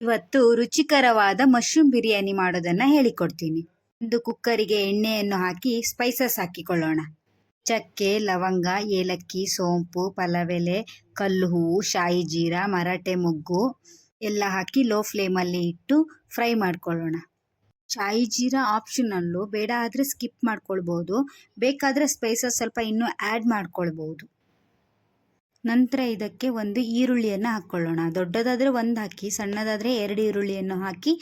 ಇವತ್ತು ರುಚಿಕರವಾದ ಮಶ್ರೂಮ್ ಬಿರಿಯಾನಿ ಮಾಡೋದನ್ನ ಹೇಳಿಕೊಡ್ತೀನಿ. ಒಂದು ಕುಕ್ಕರಿಗೆ ಎಣ್ಣೆಯನ್ನು ಹಾಕಿ ಸ್ಪೈಸಸ್ ಹಾಕಿಕೊಳ್ಳೋಣ. ಚಕ್ಕೆ, ಲವಂಗ, ಏಲಕ್ಕಿ, ಸೋಂಪು, ಪಲವೆಲೆ, ಕಲ್ಲು ಹೂವು, ಶಾಯಿ ಜೀರ, ಮರಾಠೆ ಮೊಗ್ಗು ಎಲ್ಲ ಹಾಕಿ ಲೋ ಫ್ಲೇಮಲ್ಲಿ ಇಟ್ಟು ಫ್ರೈ ಮಾಡ್ಕೊಳ್ಳೋಣ. ಶಾಯಿ ಜೀರಾ ಆಪ್ಷನಲ್ಲು ಬೇಡ ಆದರೆ ಸ್ಕಿಪ್ ಮಾಡ್ಕೊಳ್ಬೋದು. ಬೇಕಾದರೆ ಸ್ಪೈಸಸ್ ಸ್ವಲ್ಪ ಇನ್ನೂ ಆ್ಯಡ್ ಮಾಡ್ಕೊಳ್ಬೋದು. ನಂತರ ಇದಕ್ಕೆ ಒಂದು ಈರುಳ್ಳಿಯನ್ನು ಹಾಕ್ಕೊಳ್ಳೋಣ ದೊಡ್ಡದಾದರೆ ಒಂದು ಹಾಕಿ, ಸಣ್ಣದಾದರೆ ಎರಡು ಈರುಳ್ಳಿಯನ್ನು ಹಾಕಿ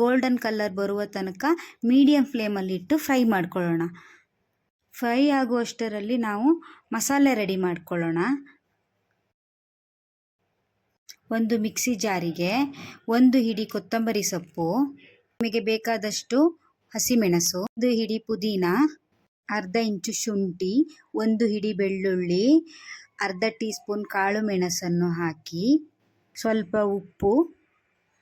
ಗೋಲ್ಡನ್ ಕಲರ್ ಬರುವ ತನಕ ಮೀಡಿಯಮ್ ಫ್ಲೇಮಲ್ಲಿ ಇಟ್ಟು ಫ್ರೈ ಮಾಡ್ಕೊಳ್ಳೋಣ. ಫ್ರೈ ಆಗುವಷ್ಟರಲ್ಲಿ ನಾವು ಮಸಾಲೆ ರೆಡಿ ಮಾಡ್ಕೊಳ್ಳೋಣ. ಒಂದು ಮಿಕ್ಸಿ ಜಾರಿಗೆ ಒಂದು ಹಿಡಿ ಕೊತ್ತಂಬರಿ ಸೊಪ್ಪು, ನಿಮಗೆ ಬೇಕಾದಷ್ಟು ಹಸಿಮೆಣಸು, ಒಂದು ಹಿಡಿ ಪುದೀನ, ಅರ್ಧ ಇಂಚು ಶುಂಠಿ, ಒಂದು ಹಿಡಿ ಬೆಳ್ಳುಳ್ಳಿ ಅರ್ಧ ಟೀ ಸ್ಪೂನ್ ಕಾಳು ಮೆಣಸನ್ನು ಹಾಕಿ, ಸ್ವಲ್ಪ ಉಪ್ಪು,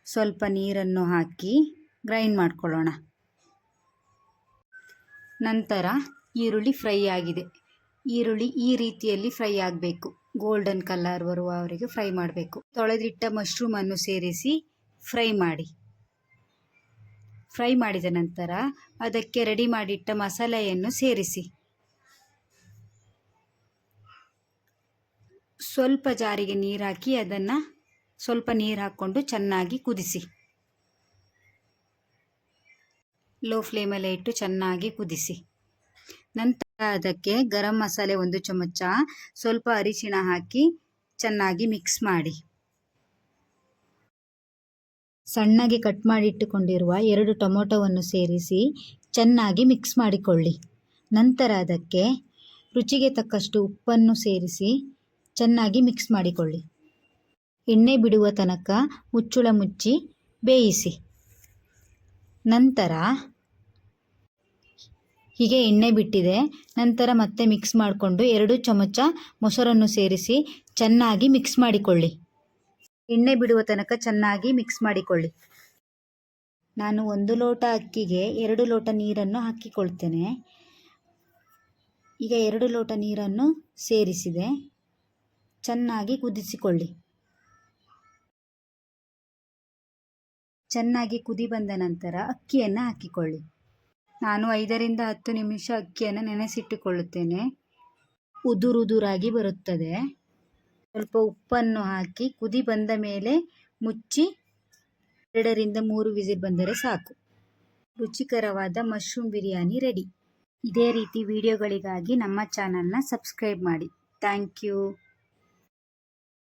ಸ್ವಲ್ಪ ನೀರನ್ನು ಹಾಕಿ ಗ್ರೈಂಡ್ ಮಾಡ್ಕೊಳ್ಳೋಣ. ನಂತರ ಈರುಳ್ಳಿ ಫ್ರೈ ಆಗಿದೆ. ಈರುಳ್ಳಿ ಈ ರೀತಿಯಲ್ಲಿ ಫ್ರೈ ಆಗಬೇಕು. ಗೋಲ್ಡನ್ ಕಲರ್ ಬರುವವರೆಗೆ ಫ್ರೈ ಮಾಡಬೇಕು. ತೊಳೆದಿಟ್ಟ ಮಶ್ರೂಮನ್ನು ಸೇರಿಸಿ ಫ್ರೈ ಮಾಡಿ. ಫ್ರೈ ಮಾಡಿದ ನಂತರ ಅದಕ್ಕೆ ರೆಡಿ ಮಾಡಿಟ್ಟ ಮಸಾಲೆಯನ್ನು ಸೇರಿಸಿ. ಸ್ವಲ್ಪ ಜಾರಿಗೆ ನೀರು ಹಾಕಿ ಅದನ್ನು ಸ್ವಲ್ಪ ನೀರು ಹಾಕ್ಕೊಂಡು ಚೆನ್ನಾಗಿ ಕುದಿಸಿ. ಲೋ ಫ್ಲೇಮಲ್ಲೇ ಇಟ್ಟು ಚೆನ್ನಾಗಿ ಕುದಿಸಿ. ನಂತರ ಅದಕ್ಕೆ ಗರಂ ಮಸಾಲೆ ಒಂದು ಚಮಚ, ಸ್ವಲ್ಪ ಅರಿಶಿಣ ಹಾಕಿ ಚೆನ್ನಾಗಿ ಮಿಕ್ಸ್ ಮಾಡಿ. ಸಣ್ಣಗೆ ಕಟ್ ಮಾಡಿಟ್ಟುಕೊಂಡಿರುವ ಎರಡು ಟೊಮೊಟೊವನ್ನು ಸೇರಿಸಿ ಚೆನ್ನಾಗಿ ಮಿಕ್ಸ್ ಮಾಡಿಕೊಳ್ಳಿ. ನಂತರ ಅದಕ್ಕೆ ರುಚಿಗೆ ತಕ್ಕಷ್ಟು ಉಪ್ಪನ್ನು ಸೇರಿಸಿ ಚೆನ್ನಾಗಿ ಮಿಕ್ಸ್ ಮಾಡಿಕೊಳ್ಳಿ. ಎಣ್ಣೆ ಬಿಡುವ ತನಕ ಮುಚ್ಚುಳ ಮುಚ್ಚಿ ಬೇಯಿಸಿ. ನಂತರ ಹೀಗೆ ಎಣ್ಣೆ ಬಿಟ್ಟಿದೆ. ನಂತರ ಮತ್ತೆ ಮಿಕ್ಸ್ ಮಾಡಿಕೊಂಡು ಎರಡು ಚಮಚ ಮೊಸರನ್ನು ಸೇರಿಸಿ ಚೆನ್ನಾಗಿ ಮಿಕ್ಸ್ ಮಾಡಿಕೊಳ್ಳಿ. ಎಣ್ಣೆ ಬಿಡುವ ತನಕ ಚೆನ್ನಾಗಿ ಮಿಕ್ಸ್ ಮಾಡಿಕೊಳ್ಳಿ. ನಾನು ಒಂದು ಲೋಟ ಅಕ್ಕಿಗೆ ಎರಡು ಲೋಟ ನೀರನ್ನು ಹಾಕಿಕೊಳ್ತೇನೆ. ಈಗ ಎರಡು ಲೋಟ ನೀರನ್ನು ಸೇರಿಸಿದೆ. ಚೆನ್ನಾಗಿ ಕುದಿಸಿಕೊಳ್ಳಿ. ಚೆನ್ನಾಗಿ ಕುದಿ ಬಂದ ನಂತರ ಅಕ್ಕಿಯನ್ನು ಹಾಕಿಕೊಳ್ಳಿ. ನಾನು ಐದರಿಂದ ಹತ್ತು ನಿಮಿಷ ಅಕ್ಕಿಯನ್ನು ನೆನೆಸಿಟ್ಟುಕೊಳ್ಳುತ್ತೇನೆ. ಉದುರುದುರಾಗಿ ಬರುತ್ತದೆ. ಸ್ವಲ್ಪ ಉಪ್ಪನ್ನು ಹಾಕಿ ಕುದಿ ಬಂದ ಮೇಲೆ ಮುಚ್ಚಿ ಎರಡರಿಂದ ಮೂರು ವಿಸಿಲ್ ಬಂದರೆ ಸಾಕು. ರುಚಿಕರವಾದ ಮಶ್ರೂಮ್ ಬಿರಿಯಾನಿ ರೆಡಿ. ಇದೇ ರೀತಿ ವಿಡಿಯೋಗಳಿಗಾಗಿ ನಮ್ಮ ಚಾನಲ್ನ ಸಬ್ಸ್ಕ್ರೈಬ್ ಮಾಡಿ. Thank you.